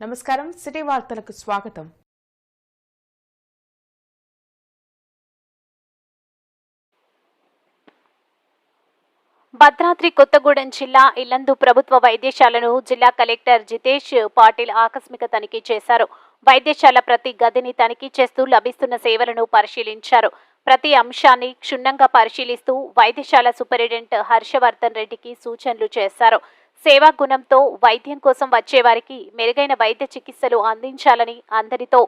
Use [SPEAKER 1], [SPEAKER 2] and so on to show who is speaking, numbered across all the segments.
[SPEAKER 1] నమస్కారం. సిటీ వార్తలకు స్వాగతం.
[SPEAKER 2] భద్రాద్రి కొత్తగూడెం జిల్లా ఇల్లందు ప్రభుత్వ వైద్యశాలను జిల్లా కలెక్టర్ జితేష్ పాటిల్ ఆకస్మిక తనిఖీ చేశారు. వైద్యశాల ప్రతి గదిని తనిఖీ చేస్తూ లభిస్తున్న సేవలను పరిశీలించారు. ప్రతి అంశాన్ని క్షుణ్ణంగా పరిశీలిస్తూ వైద్యశాల సూపరింటెండెంట్ హర్షవర్ధన్ రెడ్డికి సూచనలు చేశారు. సేవా గుణంతో వైద్యం కోసం వచ్చేవారికి మెరుగైన వైద్య చికిత్సలు అందించాలని అందరితో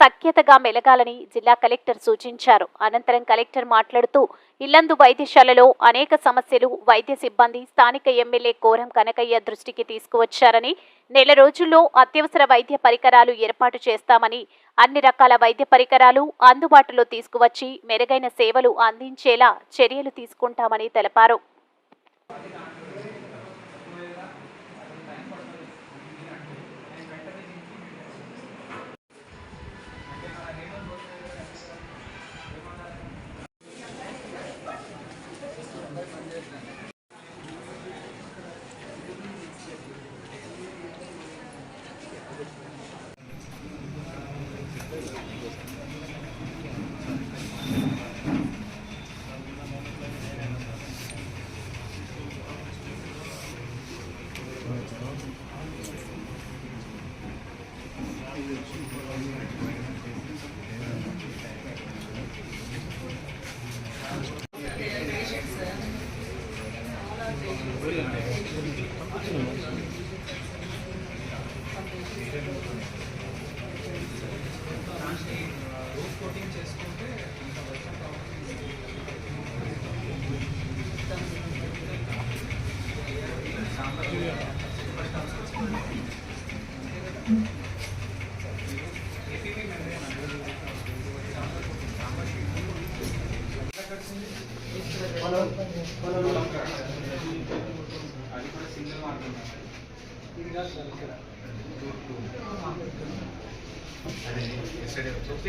[SPEAKER 2] సఖ్యతగా మెలగాలని జిల్లా కలెక్టర్ సూచించారు. అనంతరం కలెక్టర్ మాట్లాడుతూ ఇల్లందు వైద్యశాలలో అనేక సమస్యలు వైద్య సిబ్బంది స్థానిక ఎమ్మెల్యే కోరం కనకయ్య దృష్టికి తీసుకువచ్చారని నెల రోజుల్లో అత్యవసర వైద్య పరికరాలు ఏర్పాటు చేస్తామని అన్ని రకాల వైద్య పరికరాలు అందుబాటులో తీసుకువచ్చి మెరుగైన సేవలు అందించేలా చర్యలు తీసుకుంటామని తెలిపారు. Thank you.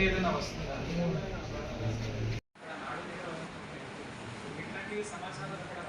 [SPEAKER 3] ఏదైనా వస్తుందా. ఇట్లాంటి కూడా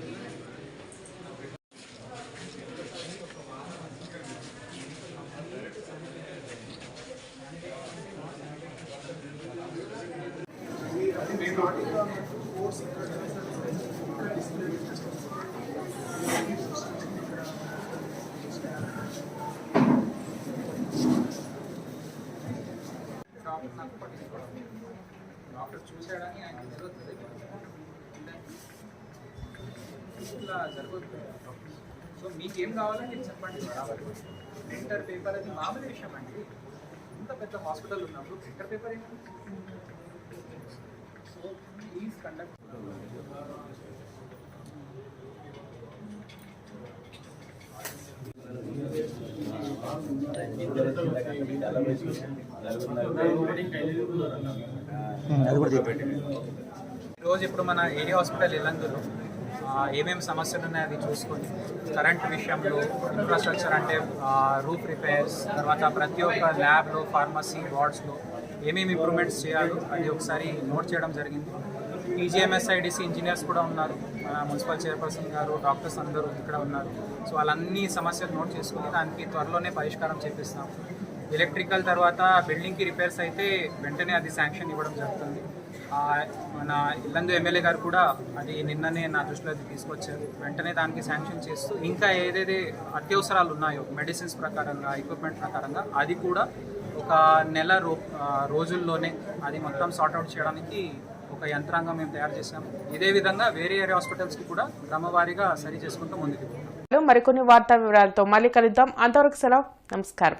[SPEAKER 3] డాక్టర్ నాకు పట్టించుకోవడం డాక్టర్ ఆయన జరుగుతుంది ఇట్లా జరుగుతుంది సో మీకు ఏం కావాలో మీరు చెప్పండి బరాబర్ ప్రింటర్ పేపర్ అది మామూలు విషయం అండి. ఇంత పెద్ద హాస్పిటల్ ఉన్నప్పుడు ప్రింటర్ పేపర్ ఏంటి? ప్లీజ్ కండక్ట్ రోజు ఇప్పుడు మన ఏరియా హాస్పిటల్ ఇల్లందులో ఏమేమి సమస్యలు ఉన్నాయో అది చూసుకొని కరెంట్ విషయంలో ఇన్ఫ్రాస్ట్రక్చర్ అంటే రూఫ్ రిపేర్స్ తర్వాత ప్రతి ఒక్క ల్యాబ్లో ఫార్మసీ వార్డ్స్లో ఏమేమి ఇంప్రూవ్మెంట్స్ చేయాలో అది ఒకసారి నోట్ చేయడం జరిగింది. టీజీఎంఎస్ఐడిసి ఇంజనీర్స్ కూడా ఉన్నారు. మన మున్సిపల్ చైర్పర్సన్ గారు డాక్టర్స్ అందరూ ఇక్కడ ఉన్నారు. సో వాళ్ళన్ని సమస్యలు నోట్ చేసుకుని దానికి త్వరలోనే పరిష్కారం చేపిస్తాం. ఎలక్ట్రికల్ తర్వాత బిల్డింగ్కి రిపేర్స్ అయితే వెంటనే అది శాంక్షన్ ఇవ్వడం జరుగుతుంది. మన ఇల్లందు ఎమ్మెల్యే గారు కూడా అది నిన్ననే నా దృష్టిలో అది తీసుకొచ్చారు. వెంటనే దానికి శాంక్షన్ చేస్తూ ఇంకా ఏదైతే అత్యవసరాలు ఉన్నాయో మెడిసిన్స్ ప్రకారంగా ఎక్విప్మెంట్ ప్రకారంగా అది కూడా ఒక నెల రో రోజుల్లోనే అది మొత్తం సార్ట్అవుట్ చేయడానికి ఒక యంత్రాంగం మేము తయారు చేసాము ఇదే విధంగా వేరే వేరే హాస్పిటల్స్కి కూడా క్రమవారీగా సరి చేసుకుంటూ ముందుకు
[SPEAKER 1] మరికొన్ని వార్తా వివరాలతో మళ్ళీ కలుద్దాం. అంతవరకు సెలవు. నమస్కారం.